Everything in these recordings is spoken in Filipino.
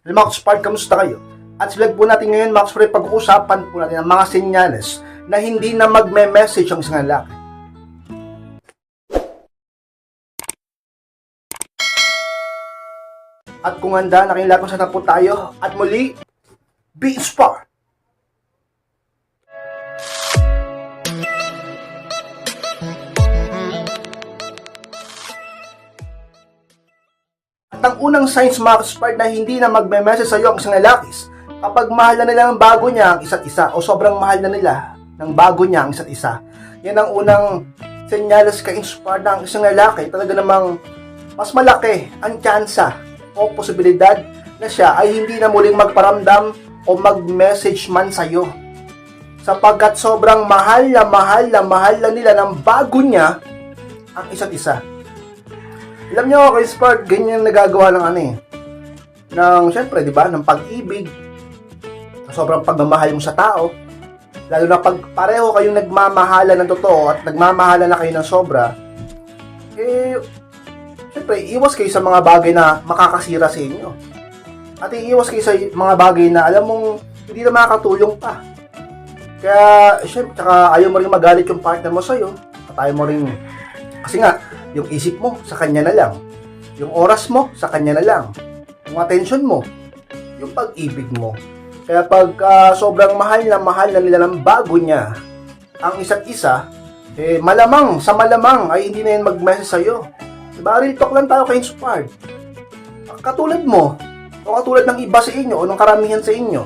Mga Spark, kamusta kayo? At sa vlog po natin ngayon, Max Fred, pag-uusapan po natin ang mga senyales na hindi na magme-message ang isang lalaki. At kung handa, sa na po tayo. At muli, be Spark! Ang unang signs mga Spark na hindi na magme-message sa iyo ang isang lalakis kapag mahal na nila ng bago niya ang isa't isa o sobrang mahal na nila ng bago niya ang isa't isa. Yan ang unang senyales ka-inspired ang isang lalaki talaga namang mas malaki ang tsansa o posibilidad na siya ay hindi na muling magparamdam o mag-message man sa iyo. Sapagkat sobrang mahal na mahal na mahal na nila ng bago niya ang isa't isa. Alam niyo, kay Spark, ganyan nagagawa ng ano eh. Ng, syempre, di ba, ng pag-ibig. Sobrang pagmamahal mo sa tao. Lalo na pag pareho kayong nagmamahala ng totoo at nagmamahala na kayo ng sobra, eh, syempre, iwas kayo sa mga bagay na makakasira sa inyo. At iiwas kayo sa mga bagay na alam mong hindi na makakatulong pa. Kaya, syempre, tsaka ayaw mo rin magalit yung partner mo sa'yo. At ayaw mo rin, kasi nga, yung isip mo, sa kanya na lang. Yung oras mo, sa kanya na lang. Yung attention mo, yung pag-ibig mo. Kaya pag ah, sobrang mahal na mahal na nila ng bago niya ang isa't isa, eh malamang, sa malamang ay hindi na yan mag-message sa'yo. Diba? Real talk lang tayo kay Inspired. Katulad mo, o katulad ng iba sa inyo, o ng karamihan sa inyo.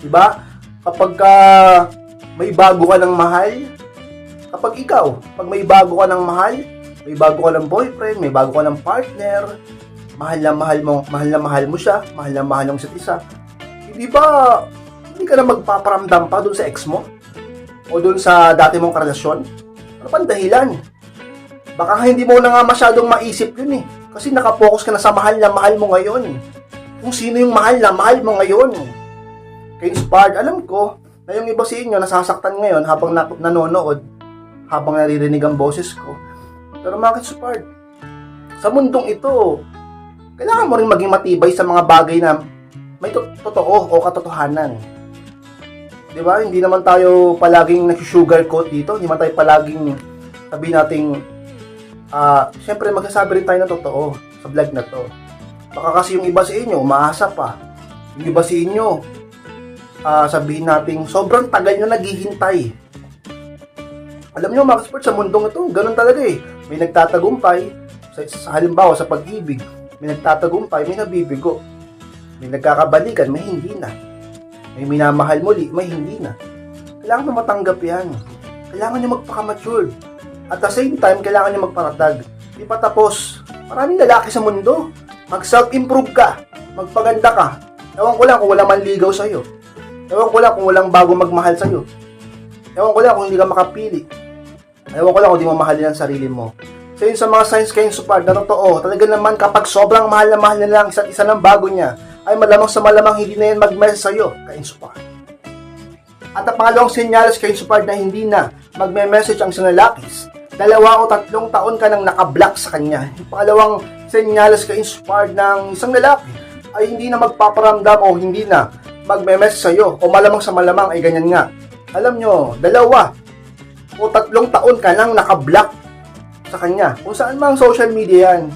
Diba? Kapag ah, may bago ka ng mahal, kapag ikaw, pag may bago ka ng mahal, may bago ka ng boyfriend, may bago ka ng partner, mahal na mahal mo, mahal na mahal mo siya, mahal na mahal mo isa't isa. Hindi ba, hindi ka na magpaparamdam pa dun sa ex mo? O dun sa dati mong karelasyon? Ano pang dahilan? Baka hindi mo na nga masyadong maisip yun eh. Kasi nakapokus ka na sa mahal na mahal mo ngayon. Kung sino yung mahal na mahal mo ngayon. Kaya inspired, alam ko, na yung iba sa inyo nasasaktan ngayon habang na- nanonood, habang naririnig ang boses ko. Pero bakit support? Sa mundong ito, kailangan mo rin maging matibay sa mga bagay na may to- totoo o katotohanan. Di ba? Hindi naman tayo palaging nag-sugarcoat dito. Hindi naman tayo palaging sabi nating ah, syempre magsasabi rin tayo ng totoo sa vlog na to. Baka kasi yung iba sa inyo, umaasa pa. Yung iba sa inyo, ah, sabihin nating sobrang tagal nyo naghihintay alam nyo mga sports sa mundong ito, ganun talaga eh. May nagtatagumpay, sa, halimbawa sa pag-ibig, may nagtatagumpay, may nabibigo. May nagkakabalikan, may hindi na. May minamahal muli, may hindi na. Kailangan nyo matanggap yan. Kailangan nyo magpaka-matured. At the same time, kailangan nyo magparatag. Di pa tapos. Maraming lalaki sa mundo. Mag-self-improve ka. Magpaganda ka. Ewan ko lang kung walang manligaw sa'yo. Ewan ko lang kung walang bago magmahal sa'yo. Ewan ko lang kung hindi ka makapili. Ewan ko lang kung di mo mahalin ang sarili mo. So yun sa mga signs kayong support na totoo, talaga naman kapag sobrang mahal na mahal na lang isa't isa ng bago niya, ay malamang sa malamang hindi na yan mag-message sa'yo, kayong support. At ang pangalawang senyales kayong support na hindi na magme-message ang isang lalakis, dalawa o tatlong taon ka nang nakablock sa kanya. Yung pangalawang senyales kayong support ng isang lalaki ay hindi na magpaparamdam o hindi na magme-message sa'yo o malamang sa malamang ay ganyan nga. Alam nyo, dalawa o tatlong taon ka nang nakablock sa kanya. Kung saan mang social media yan,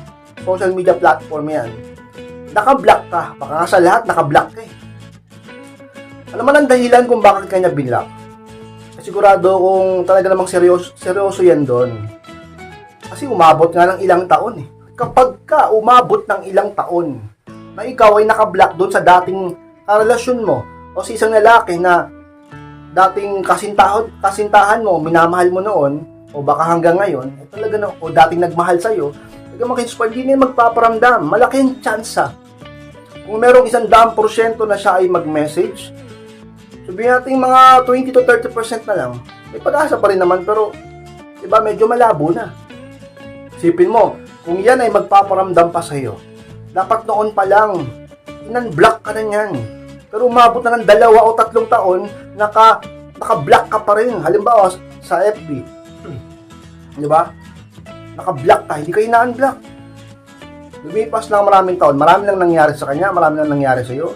social media platform yan, nakablock ka. Baka sa lahat, nakablock ka eh. Ano man ang dahilan kung bakit kanya binlock? Sigurado kung talaga namang seryoso, seryoso yan doon. Kasi umabot nga ng ilang taon eh. Kapag ka umabot ng ilang taon na ikaw ay nakablock doon sa dating karelasyon mo o sa isang lalaki na dating kasintahan, kasintahan mo, minamahal mo noon, o baka hanggang ngayon, eh, talaga na, o dating nagmahal sa'yo, talaga makinspa, hindi na yan magpaparamdam. Malaki ang tsansa. Kung merong isang daang porsyento na siya ay mag-message, sabihin natin mga 20 to 30% na lang, may pag-asa pa rin naman, pero, diba, medyo malabo na. Sipin mo, kung yan ay magpaparamdam pa sa'yo, dapat noon pa lang, inan-block ka na niyan. Pero umabot na ng dalawa o tatlong taon, naka, naka-block ka pa rin. Halimbawa, sa FB. Di ba? Naka-block ka, hindi ka ina-unblock. Lumipas lang maraming taon, marami lang nangyari sa kanya, marami lang nangyari sa iyo.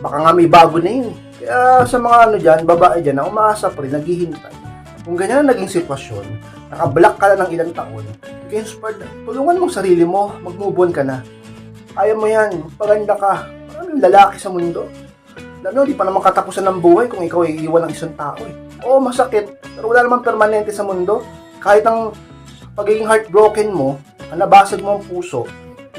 Baka nga may bago na yun. Kaya sa mga ano dyan, babae dyan na umaasa pa rin, naghihintay. Kung ganyan ang naging sitwasyon, nakablock ka na ng ilang taon, kaya inspired, tulungan mo sarili mo, mag-move on ka na. Kaya mo yan, paganda ka. Lalaki sa mundo. Nyo, di pa naman katapusan ng buhay kung ikaw ay iiwan ng isang tao eh. Oo, masakit, pero wala naman permanente sa mundo. Kahit ang pagiging heartbroken mo, ang nabasag mo ang puso,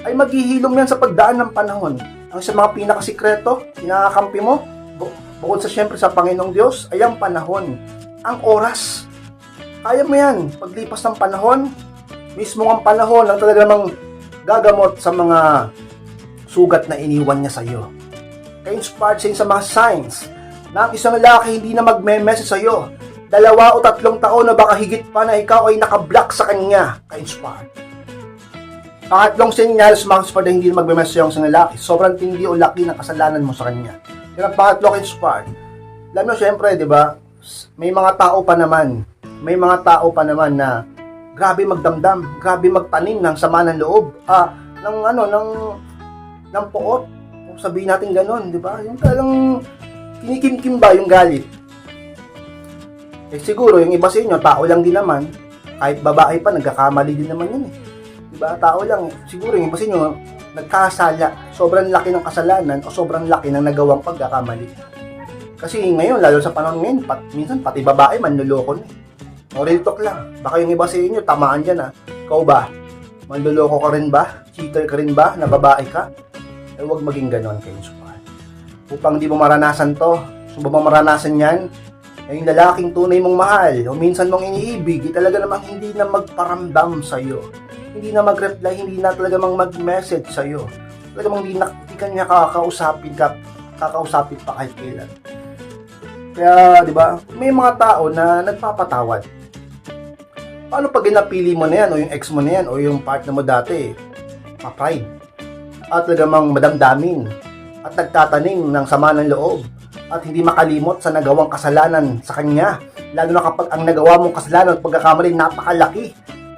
ay maghihilom yan sa pagdaan ng panahon. Ang sa mga pinakasikreto, pinakakampi mo, bu- bukod sa syempre sa Panginoong Diyos, ay ang panahon, ang oras. Kaya mo yan, paglipas ng panahon, mismo ang panahon ang talaga namang gagamot sa mga sugat na iniwan niya sa iyo. Ka-inspired sa mga signs na ang isang lalaki hindi na magme-message sa iyo. Dalawa o tatlong taon na baka higit pa na ikaw ay nakablock sa kanya. Ka-inspired. Pangatlong senyales mga inspired na hindi na magme-message sa isang lalaki. Sobrang tindi o laki ng kasalanan mo sa kanya. Ang pangatlo ka-inspired. Alam mo, syempre, di ba, may mga tao pa naman, may mga tao pa naman na grabe magdamdam, grabe magtanim ng sama ng loob, ah, ng ano, ng, ng poot, kung sabihin natin ganun, di ba? Yung talagang kinikimkim ba yung galit? Eh siguro, yung iba sa inyo, tao lang din naman, kahit babae pa, nagkakamali din naman yun eh. Di ba? Tao lang, siguro yung iba sa inyo, nagkasala, sobrang laki ng kasalanan o sobrang laki ng nagawang pagkakamali. Kasi ngayon, lalo sa panahon ngayon, pat, minsan pati babae manluloko na eh. O real talk lang. Baka yung iba sa inyo, tamaan dyan ha. Ikaw ba? Manluloko ka rin ba? Cheater ka rin ba? Na babae ka? Eh huwag maging ganon kayo supal. Upang di mo maranasan to, kung ba maranasan yan, ay yung lalaking tunay mong mahal o minsan mong iniibig, eh, talaga namang hindi na magparamdam sa'yo. Hindi na mag-reply, hindi na talaga mang mag-message sa'yo. Talaga mang hindi, na, niya kakausapin ka, kakausapin pa kahit kailan. Kaya, di ba, may mga tao na nagpapatawad. Paano pag napili mo na yan, o yung ex mo na yan, o yung partner mo dati, ma-pride, at talagang madamdamin, at nagtatanim ng sama ng loob, at hindi makalimot sa nagawang kasalanan sa kanya, lalo na kapag ang nagawa mong kasalanan at pagkakamali napakalaki.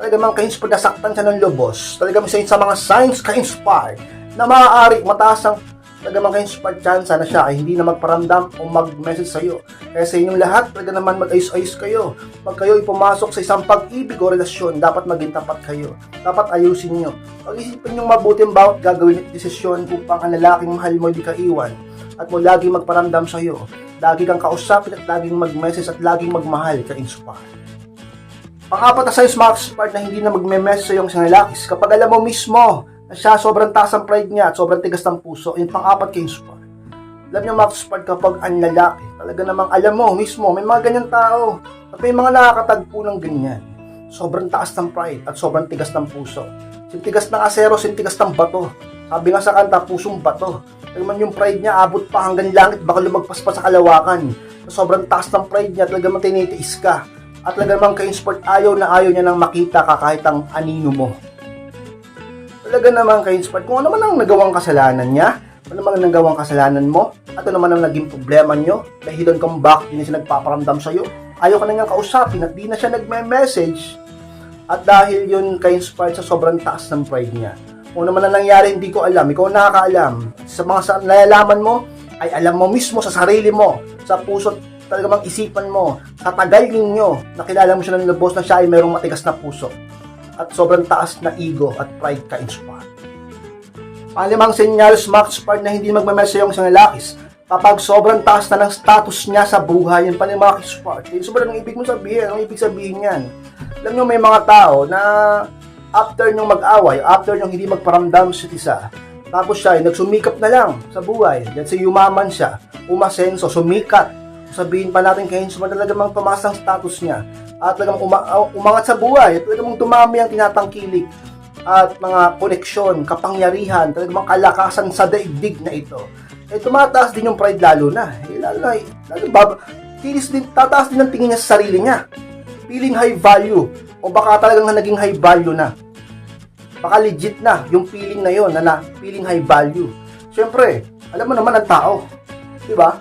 Talaga mang ka-inspired nasaktan siya ng lubos. Talaga sa mga signs ka-inspired na maaari mataas ang talaga mang ka-inspired chance na siya ay hindi na magparamdam o mag-message sa iyo. Kaya sa inyong lahat, talaga naman mag-ayos-ayos kayo. Pag kayo ay pumasok sa isang pag-ibig o relasyon, dapat maging tapat kayo. Dapat ayusin nyo. Pag-isipin nyo mabuti ang bawat gagawin at desisyon upang ang lalaking mahal mo hindi ka iwan at mo lagi magparamdam sa iyo. Lagi kang kausapin at laging mag-message at laging magmahal ka-inspired. Pang-apat na science marks part na hindi na magme-message sa iyong isang lalaki kapag alam mo mismo siya sobrang taas ang pride niya at sobrang tigas ng puso, yung pang-apat kay inspired. Alam niyo Max Part kapag ang lalaki, talaga namang alam mo mismo, may mga ganyan tao at may mga nakakatagpo ng ganyan. Sobrang taas ng pride at sobrang tigas ng puso. Sintigas ng asero, sintigas ng bato. Sabi nga sa kanta, pusong bato. Talagang yung pride niya, abot pa hanggang langit, baka lumagpas pa sa kalawakan. Sobrang taas ng pride niya, talagang tinitiis ka. At talaga namang ka-insport, ayaw na ayaw niya nang makita ka kahit ang anino mo. Talaga namang ka-insport, kung ano man ang nagawang kasalanan niya, ano man ang nagawang kasalanan mo, at ano man ang naging problema niyo, dahilan kung bakit hindi siya nagpaparamdam sa'yo, ayaw ka na niyang kausapin at di na siya nagme-message, at dahil yun ka-inspired sa sobrang taas ng pride niya. Kung ano man ang nangyari, hindi ko alam. Ikaw ang nakakaalam. Sa mga sa nalalaman mo, ay alam mo mismo sa sarili mo, sa puso talaga mang isipan mo, sa tagal ninyo, nakilala mo siya ng lubos na siya ay mayroong matigas na puso at sobrang taas na ego at pride ka-inspired. Palimang senyales ma-inspired na hindi magmamessage yung isang lalakis kapag sobrang taas na ng status niya sa buhay, yan pala yung mga inspired. Yung sobrang ang ibig mo sabihin, ang ibig sabihin yan. Alam nyo, may mga tao na after nyong mag-away, after nyong hindi magparamdam sa isa, tapos siya ay nagsumikap na lang sa buhay. Yan si yumaman siya, umasenso, sumikat. Sabihin pa natin kay Hensman talaga mang tumaas ang status niya at talagang uma- uh, umangat sa buhay at talagang tumami ang tinatangkilik at mga koneksyon, kapangyarihan, talagang kalakasan sa daigdig na ito. Eh, tumataas din yung pride lalo na. Eh, lalo na, lalo, bab, tinis din, tataas din ang tingin niya sa sarili niya. Feeling high value. O baka talagang na naging high value na. Baka legit na yung feeling na yon na, na feeling high value. Siyempre, alam mo naman ang tao. Di ba?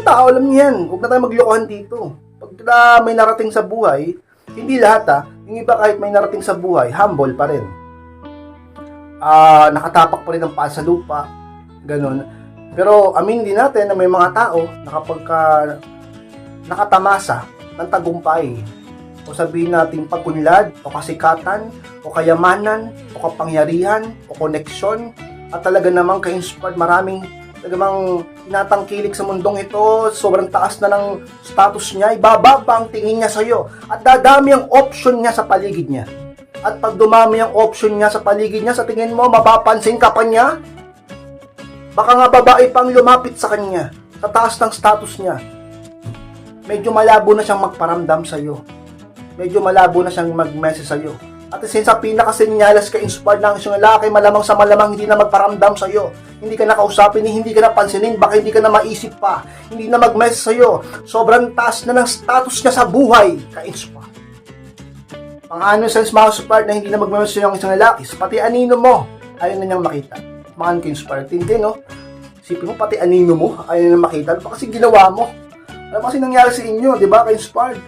Ang tao, alam niya yan. Huwag na tayo maglokohan dito. Pag na may narating sa buhay, hindi lahat ah, yung iba kahit may narating sa buhay, humble pa rin. ah, nakatapak pa rin ang paa sa lupa, ganun. Pero aminin din natin na may mga tao na kapag ka nakatamasa ng tagumpay, o sabihin natin pagkunlad, o kasikatan, o kayamanan, o kapangyarihan, o koneksyon, at talaga namang ka-inspired maraming talagang tinatangkilik sa mundong ito, sobrang taas na ng status niya, ibababa ang tingin niya sa iyo, at dadami ang option niya sa paligid niya. At pag dumami ang option niya sa paligid niya, sa tingin mo, mapapansin ka pa niya? Baka nga babae pang lumapit sa kanya, sa taas ng status niya. Medyo malabo na siyang magparamdam sa iyo. Medyo malabo na siyang mag-message sa iyo. At since sa pinakasenyalas ka inspired ng isang lalaki, malamang sa malamang hindi na magparamdam sa iyo. Hindi ka nakausapin, hindi ka napansinin, baka hindi ka na maisip pa. Hindi na mag-message sa iyo. Sobrang taas na ng status niya sa buhay, ka-inspired. Ang ano sense mga inspired na hindi na mag-message sa isang lalaki, pati anino mo, ayaw na niyang makita. Mga ka-inspired, tindi no? Isipin mo, pati anino mo, ayaw na makita. Ano pa kasi ginawa mo? Ano kasi nangyari sa inyo, di ba, ka-inspired?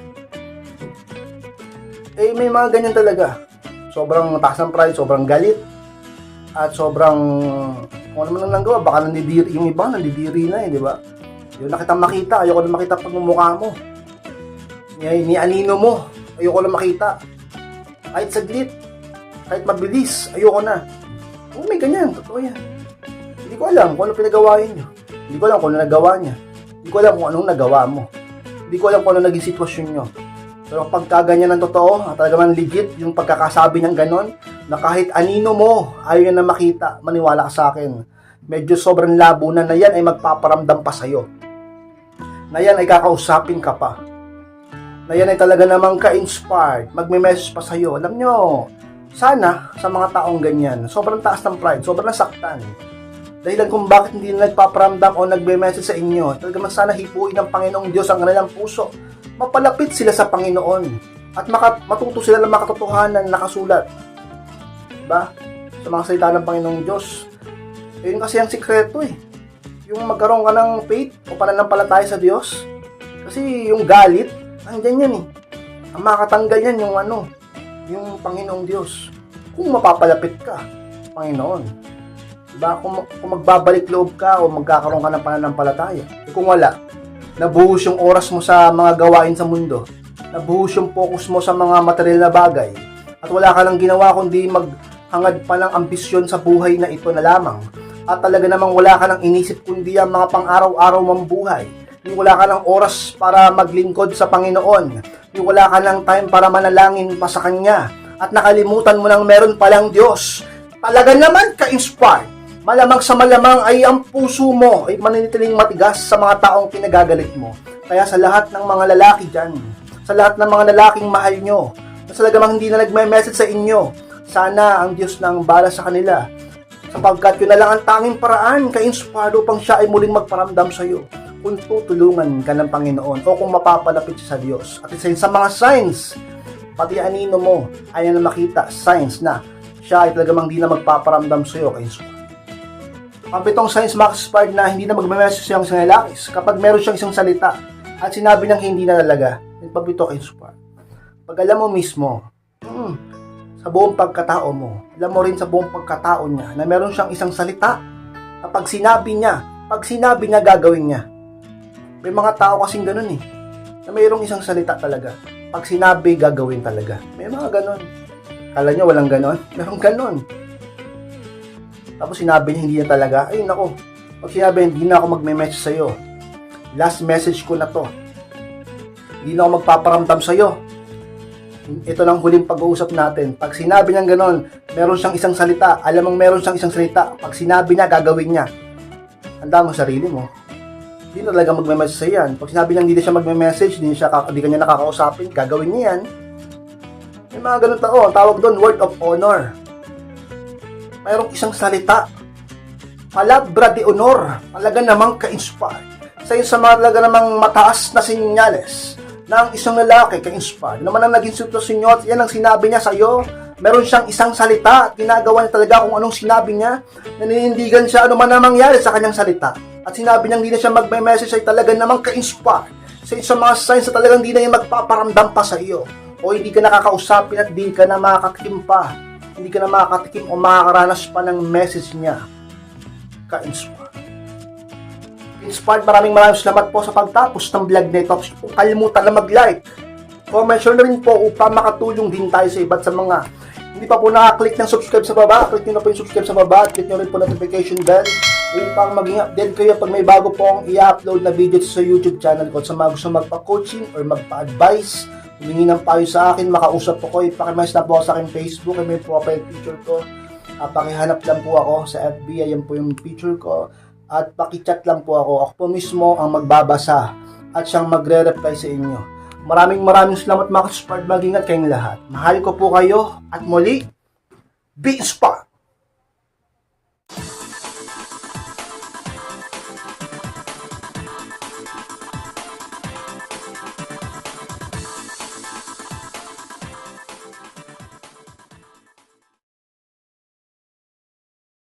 Eh, may mga ganyan talaga. Sobrang taas ng pride, sobrang galit, at sobrang kung ano man ang nanggawa, baka nandidiri, yung iba nandidiri na eh, di ba? Yung nakita makita, ayoko na makita pagmumukha mo. Ni, ni anino mo, ayoko na makita. Kahit saglit, kahit mabilis, ayoko na. Oo, may ganyan, totoo yan. Hindi ko alam kung ano pinagawain nyo. Hindi ko alam kung ano nagawa niya. Hindi ko alam kung anong nagawa mo. Hindi ko alam kung ano naging sitwasyon nyo. Pero pagka ganyan ng totoo, at talagang legit yung pagkakasabi ng ganon, na kahit anino mo, ayaw na makita, maniwala ka sa akin. Medyo sobrang labo na na yan ay magpaparamdam pa sa'yo. Na yan ay kakausapin ka pa. Na yan ay talaga namang ka-inspired, magme-message pa sa'yo. Alam nyo, sana sa mga taong ganyan, sobrang taas ng pride, sobrang nasaktan. Dahilan kung bakit hindi na nagpaparamdam o nagme-message sa inyo, talagang sana hipuin ng Panginoong Diyos ang kanilang puso. Mapalapit sila sa Panginoon at maka, matuto sila ng makatotohanan na nakasulat. Diba? Sa mga salita ng Panginoong Diyos. Yun kasi ang sikreto eh. Yung magkaroon ka ng faith o pananampalataya sa Diyos. Kasi yung galit, andyan yan eh. Ang makatanggal yan yung ano, yung Panginoong Diyos. Kung mapapalapit ka, Panginoon. Diba? Kung, kung magbabalik loob ka o magkakaroon ka ng pananampalataya. E kung wala, nabuhos yung oras mo sa mga gawain sa mundo. Nabuhos yung focus mo sa mga material na bagay. At wala ka lang ginawa kundi maghangad pa ng ambisyon sa buhay na ito na lamang. At talaga namang wala ka lang inisip kundi ang mga pang-araw-araw mong buhay. Yung wala ka ng oras para maglingkod sa Panginoon. Yung wala ka ng time para manalangin pa sa Kanya. At nakalimutan mo nang meron palang Diyos. Talaga naman ka-inspired. Malamang sa malamang ay ang puso mo ay mananitiling matigas sa mga taong pinagagalit mo. Kaya sa lahat ng mga lalaki dyan, sa lahat ng mga lalaking mahal nyo, na talagang hindi na nagme-message sa inyo, sana ang Diyos na ang bala sa kanila. Sapagkat yun na lang ang tanging paraan, ka-inspired upang siya ay muling magparamdam sa iyo kung tutulungan ka ng Panginoon o kung mapapalapit sa Diyos. At isa sa mga signs, pati anino mo ay na makita signs na siya ay talagang hindi na magpaparamdam sa iyo. Ang pitong signs mga expired na hindi na magme-message siyang isang lalakis kapag meron siyang isang salita at sinabi niyang hindi na talaga, pag ito kay inspired. Pag alam mo mismo, hmm, sa buong pagkatao mo, alam mo rin sa buong pagkatao niya na meron siyang isang salita na pag sinabi niya, pag sinabi niya gagawin niya. May mga tao kasing ganun eh, na mayroong isang salita talaga. Pag sinabi, gagawin talaga. May mga ganun. Kala niyo walang ganun? Merong ganun. Tapos sinabi niya hindi na talaga, ay nako, pag sinabi hindi na ako magme-message sa'yo, last message ko na to, hindi na ako magpaparamdam sa'yo. Ito lang huling pag-uusap natin. Pag sinabi niya gano'n, meron siyang isang salita, alam mong meron siyang isang salita, pag sinabi niya, gagawin niya. Handa mo sarili mo. Hindi na talaga magme-message sa'yo yan. Pag sinabi niya hindi na siya magme-message, hindi, siya, hindi ka niya nakakausapin, gagawin niya yan. May mga ganun tao, tawag doon, word of honor mayroong isang salita. Palabra de honor. Talaga namang ka-inspired. Sa sa mga talaga namang mataas na sinyales ng isang lalaki ka-inspired. Naman ang naging sitwasyon nyo at yan ang sinabi niya sa iyo. Meron siyang isang salita at ginagawa niya talaga kung anong sinabi niya. Naninindigan siya ano man ang mangyari sa kanyang salita. At sinabi niya hindi na siya magme-message ay talaga namang ka-inspired. Sa isang mga signs na talagang hindi na yung magpaparamdam pa sa iyo. O hindi ka nakakausapin at hindi ka na makakakimpa hindi ka na makakatikim o makakaranas pa ng message niya. Ka-inspire. Inspired, maraming maraming salamat po sa pagtapos ng vlog na ito. Kung kalimutan na mag-like, comment share na rin po upang makatulong din tayo sa iba't sa mga hindi pa po nakaklik ng subscribe sa baba, click nyo na po yung subscribe sa baba click nyo rin po notification bell upang maging update kayo pag may bago po akong i-upload na video sa YouTube channel ko. Sa mga gusto magpa-coaching or magpa-advise, humingi ng payo sa akin, makausap po ko, ipakimess na po sa akin Facebook, ay may profile picture ko. Uh, pakihanap lang po ako sa FB, ayan po yung picture ko. At pakichat lang po ako. Ako po mismo ang magbabasa at siyang magre-reply sa inyo. Maraming maraming salamat mga ka-Spard. Mag-ingat kayong lahat. Mahal ko po kayo at muli, be inspired!